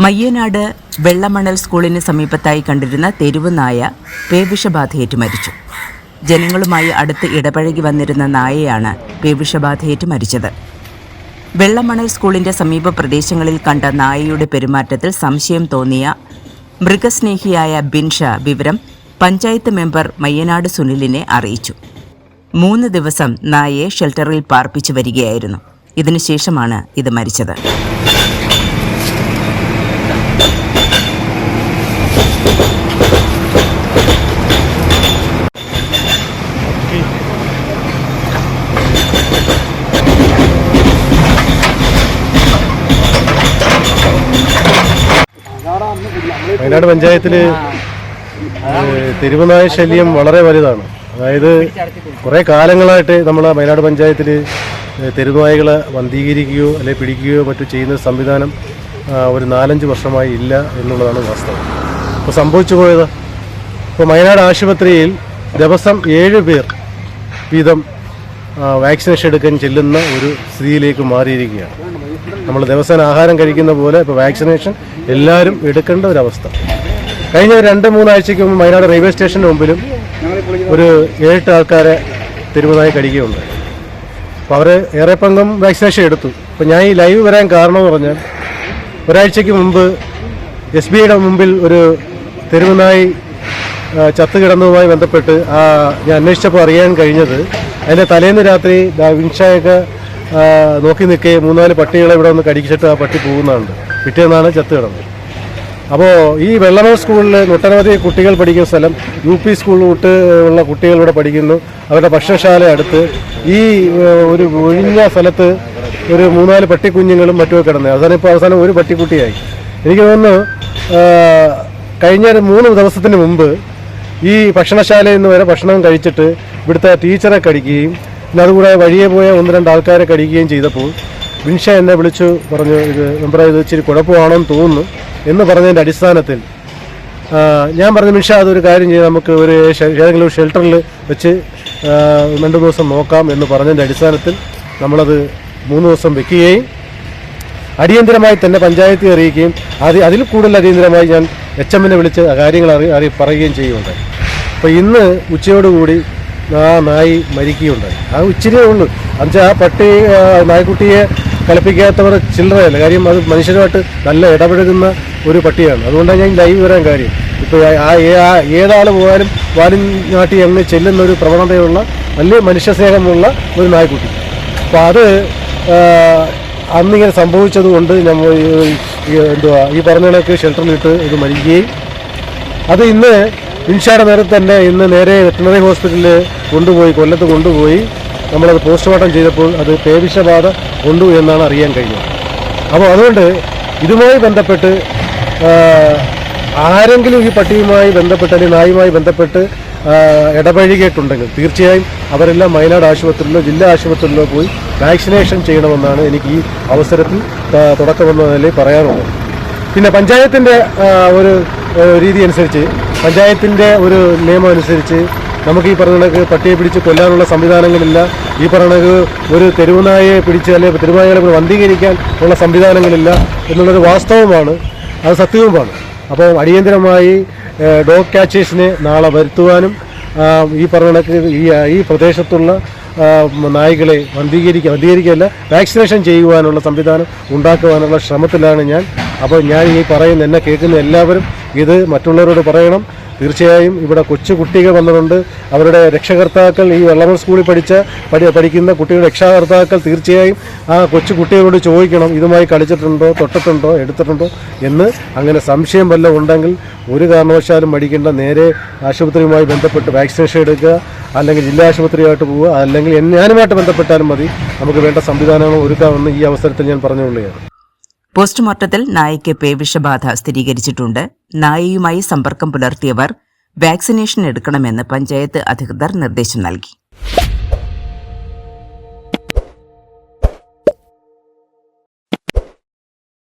മയ്യനാട് വെള്ളമണൽ സ്കൂളിന് സമീപത്തായി കണ്ടിരുന്ന തെരുവ് നായ പേവിഷബാധയേറ്റ് മരിച്ചു. ജനങ്ങളുമായി അടുത്ത് ഇടപഴകി വന്നിരുന്ന നായയാണ് പേവിഷബാധയേറ്റ് മരിച്ചത്. വെള്ളമണൽ സ്കൂളിന്റെ സമീപ പ്രദേശങ്ങളിൽ കണ്ട നായയുടെ പെരുമാറ്റത്തിൽ സംശയം തോന്നിയ മൃഗസ്നേഹിയായ ബിൻഷ വിവരം പഞ്ചായത്ത് മെമ്പർ മയ്യനാട് സുനിലിനെ അറിയിച്ചു. മൂന്ന് ദിവസം നായയെ ഷെൽട്ടറിൽ പാർപ്പിച്ചു വരികയായിരുന്നു. ഇതിനുശേഷമാണ് ഇത് മരിച്ചത്. വയനാട് പഞ്ചായത്തിൽ തെരുവുനായ ശല്യം വളരെ വലുതാണ്. അതായത് കുറേ കാലങ്ങളായിട്ട് നമ്മൾ വയനാട് പഞ്ചായത്തിൽ തെരുവുനായകളെ വന്ധീകരിക്കുകയോ അല്ലെങ്കിൽ പിടിക്കുകയോ മറ്റു ചെയ്യുന്ന സംവിധാനം ഒരു നാലഞ്ച് വർഷമായി ഇല്ല എന്നുള്ളതാണ് വാസ്തവം. ഇപ്പോൾ സംഭവിച്ചു പോയത് ഇപ്പോൾ വയനാട് ആശുപത്രിയിൽ ദിവസം ഏഴ് പേർ വീതം വാക്സിനേഷൻ എടുക്കാൻ ചെല്ലുന്ന ഒരു സ്ഥിതിയിലേക്ക് മാറിയിരിക്കുകയാണ്. നമ്മൾ ദിവസേന ആഹാരം കഴിക്കുന്ന പോലെ ഇപ്പോൾ വാക്സിനേഷൻ എല്ലാവരും എടുക്കേണ്ട ഒരവസ്ഥ. കഴിഞ്ഞ രണ്ട് മൂന്നാഴ്ചയ്ക്ക് മുമ്പ് വയനാട് റെയിൽവേ സ്റ്റേഷന് മുമ്പിലും ഒരു ഏഴെട്ട് ആൾക്കാരെ തെരുവുനായി കടിക്കുകയുണ്ടായി അപ്പോൾ അവർ ഏറെ പങ്കും വാക്സിനേഷൻ എടുത്തു. അപ്പോൾ ഞാൻ ഈ ലൈവ് വരാൻ കാരണം എന്ന് പറഞ്ഞാൽ ഒരാഴ്ചയ്ക്ക് മുമ്പ് എസ് ബി ഐയുടെ മുമ്പിൽ ഒരു തെരുവുനായി ചത്തുകിടന്നതുമായി ചത്ത് കിടന്നതുമായി ബന്ധപ്പെട്ട് ആ, ഞാൻ അന്വേഷിച്ചപ്പോൾ അറിയാൻ കഴിഞ്ഞത് അതിന്റെ തലേന്ന് രാത്രി വിൻഷായൊക്കെ നോക്കി നിൽക്കെ മൂന്നാൽ പട്ടികളെ ഇവിടെ ഒന്ന് കടിച്ചിട്ട് ആ പട്ടി പോകുന്നുണ്ട്. പിറ്റേന്നാണ് ചത്ത് കിടന്നത്. അപ്പോൾ ഈ വെള്ളമ സ്കൂളിൽ ഒട്ടനവധി കുട്ടികൾ പഠിക്കുന്ന സ്ഥലം യു പി സ്കൂൾ ഉള്ള കുട്ടികൾ ഇവിടെ പഠിക്കുന്നു. അവരുടെ ഭക്ഷണശാല അടുത്ത്. ഈ ഒരു ഒഴിഞ്ഞ സ്ഥലത്ത് ഒരു മൂന്നാൽ പട്ടിക്കുഞ്ഞുങ്ങളും മറ്റുമൊക്കെ കിടന്നത് അവസാനം ഇപ്പോൾ അവസാനം ഒരു പട്ടിക്കുട്ടിയായി. എനിക്ക് തോന്നുന്നു കഴിഞ്ഞ മൂന്ന് ദിവസത്തിന് മുമ്പ് ഈ ഭക്ഷണശാലയിൽ നിന്ന് വരെ ഭക്ഷണം കഴിച്ചിട്ട് ഇവിടുത്തെ ടീച്ചറെ കടിക്കുകയും പിന്നെ അതുകൂടെ വഴിയെ പോയ ഒന്ന് രണ്ട് ആൾക്കാരെ കടിക്കുകയും ചെയ്തപ്പോൾ വിൻഷ എന്നെ വിളിച്ചു പറഞ്ഞു ഇത് നമ്മുടെ ഇത് ഇച്ചിരി കുഴപ്പമാണെന്ന് തോന്നുന്നു എന്ന് പറഞ്ഞതിന്റെ അടിസ്ഥാനത്തിൽ ഞാൻ പറഞ്ഞു മിഷ അതൊരു കാര്യം ചെയ്ത് നമുക്ക് ഒരു ഏതെങ്കിലും ഷെൽട്ടറിൽ വെച്ച് രണ്ട് ദിവസം നോക്കാം എന്ന് പറഞ്ഞതിന്റെ അടിസ്ഥാനത്തിൽ നമ്മളത് മൂന്ന് ദിവസം വെക്കുകയും അടിയന്തരമായി തന്നെ പഞ്ചായത്തിൽ അറിയിക്കുകയും അതി അതിൽ കൂടുതൽ അടിയന്തരമായി ഞാൻ എച്ച് എമ്മിനെ വിളിച്ച് കാര്യങ്ങൾ അറി അറി പറയുകയും ചെയ്യുകയുണ്ടായി അപ്പോൾ ഇന്ന് ഉച്ചയോടുകൂടി ആ നായി മരിക്കുകയുണ്ടായി. ആ ഇച്ചിരിയേ ഉള്ളൂ. എന്നുവെച്ചാൽ ആ പട്ടി നായ്ക്കുട്ടിയെ കളിപ്പിക്കാത്തവർ ചില്ലറയല്ല. കാര്യം അത് മനുഷ്യരുമായിട്ട് നല്ല ഇടപഴകുന്ന ഒരു പട്ടിയാണ്. അതുകൊണ്ടാണ് ഞാൻ ലൈവ് വരാൻ കാര്യം. ഇപ്പോൾ ആ ഏതാൾ പോയാലും വാലിൻ നാട്ടി അങ്ങ് ചെല്ലുന്ന ഒരു പ്രവണതയുള്ള വലിയ മനുഷ്യസ്നേഹമുള്ള ഒരു നായ്ക്കുട്ടി. അപ്പോൾ അത് അന്നിങ്ങനെ സംഭവിച്ചത് കൊണ്ട് നമ്മൾ എന്തുവാ ഈ പറഞ്ഞ ഷെൽട്ടറിലിട്ട് ഇത് മരിക്കുകയും. അത് ഇന്ന് ഇൻഷായുടെ നേരത്തെ തന്നെ ഇന്ന് നേരെ വെറ്റിനറി ഹോസ്പിറ്റലിൽ കൊണ്ടുപോയി കൊല്ലത്ത് കൊണ്ടുപോയി. നമ്മളത് പോസ്റ്റ്മോർട്ടം ചെയ്തപ്പോൾ അത് പേവിഷബാധ കൊണ്ടു എന്നാണ് അറിയാൻ കഴിഞ്ഞത്. അപ്പോൾ അതുകൊണ്ട് ഇതുമായി ബന്ധപ്പെട്ട് ആരെങ്കിലും ഈ പട്ടിയുമായി ബന്ധപ്പെട്ട് അല്ലെങ്കിൽ നായുമായി ബന്ധപ്പെട്ട് ഇടപഴകിയിട്ടുണ്ടെങ്കിൽ തീർച്ചയായും അവരെല്ലാം വയനാട് ആശുപത്രിയിലോ ജില്ലാ ആശുപത്രിയിലോ പോയി വാക്സിനേഷൻ ചെയ്യണമെന്നാണ് എനിക്ക് ഈ അവസരത്തിൽ തുടക്കമെന്ന നിലയിൽ പറയാനുള്ളത്. പിന്നെ പഞ്ചായത്തിന്റെ ഒരു രീതി അനുസരിച്ച് പഞ്ചായത്തിന്റെ ഒരു നിയമം അനുസരിച്ച് നമുക്ക് ഈ പറഞ്ഞ കണക്ക് പട്ടിയെ പിടിച്ച് കൊല്ലാനുള്ള സംവിധാനങ്ങളില്ല. ഈ പറഞ്ഞ കണക്ക് ഒരു തെരുവുനായെ പിടിച്ച് അല്ലെങ്കിൽ തെരുവുനായകളെ വന്ധീകരിക്കാൻ ഉള്ള സംവിധാനങ്ങളില്ല എന്നുള്ളൊരു വാസ്തവമാണ്. അത് സത്യവുമാണ്. അപ്പോൾ അടിയന്തരമായി ഡോഗ് ക്യാച്ചേഴ്സിനെ നാളെ വരുത്തുവാനും ഈ പറഞ്ഞ കണക്ക് ഈ ഈ പ്രദേശത്തുള്ള നായികളെ വന്ധീകരിക്കുക വന്ധീകരിക്കുകയല്ല വാക്സിനേഷൻ ചെയ്യുവാനുള്ള സംവിധാനം ഉണ്ടാക്കുവാനുള്ള ശ്രമത്തിലാണ് ഞാൻ. അപ്പോൾ ഞാൻ ഈ പറയുന്ന എന്നെ കേൾക്കുന്ന എല്ലാവരും ഇത് മറ്റുള്ളവരോട് പറയണം. തീർച്ചയായും ഇവിടെ കൊച്ചു കുട്ടികൾ വന്നിട്ടുണ്ട് അവരുടെ രക്ഷകർത്താക്കൾ ഈ വെള്ളമൺ സ്കൂളിൽ പഠിച്ച പഠി പഠിക്കുന്ന കുട്ടികളുടെ രക്ഷാകർത്താക്കൾ തീർച്ചയായും ആ കൊച്ചു കുട്ടികളോട് ചോദിക്കണം ഇതുമായി കളിച്ചിട്ടുണ്ടോ തൊട്ടിട്ടുണ്ടോ എടുത്തിട്ടുണ്ടോ എന്ന് അങ്ങനെ സംശയം വല്ലതും ഉണ്ടെങ്കിൽ ഒരു കാരണവശാലും മടിക്കേണ്ട. നേരെ ആശുപത്രിയുമായി ബന്ധപ്പെട്ട് വാക്സിനേഷൻ എടുക്കുക അല്ലെങ്കിൽ ജില്ലാ ആശുപത്രിയായിട്ട് പോവുക അല്ലെങ്കിൽ ഞാനുമായിട്ട് ബന്ധപ്പെട്ടാലും മതി. നമുക്ക് വേണ്ട സംവിധാനങ്ങൾ ഒരുക്കാമെന്ന് ഈ അവസരത്തിൽ ഞാൻ പറഞ്ഞുകൊള്ളുകയാണ്. പോസ്റ്റ്മോർട്ടത്തിൽ നായയ്ക്ക് പേവിഷബാധ സ്ഥിരീകരിച്ചിട്ടുണ്ട്. നായയുമായി സമ്പർക്കം പുലർത്തിയവർ വാക്സിനേഷൻ എടുക്കണമെന്ന് പഞ്ചായത്ത് അധികൃതർ നിർദ്ദേശം നൽകി.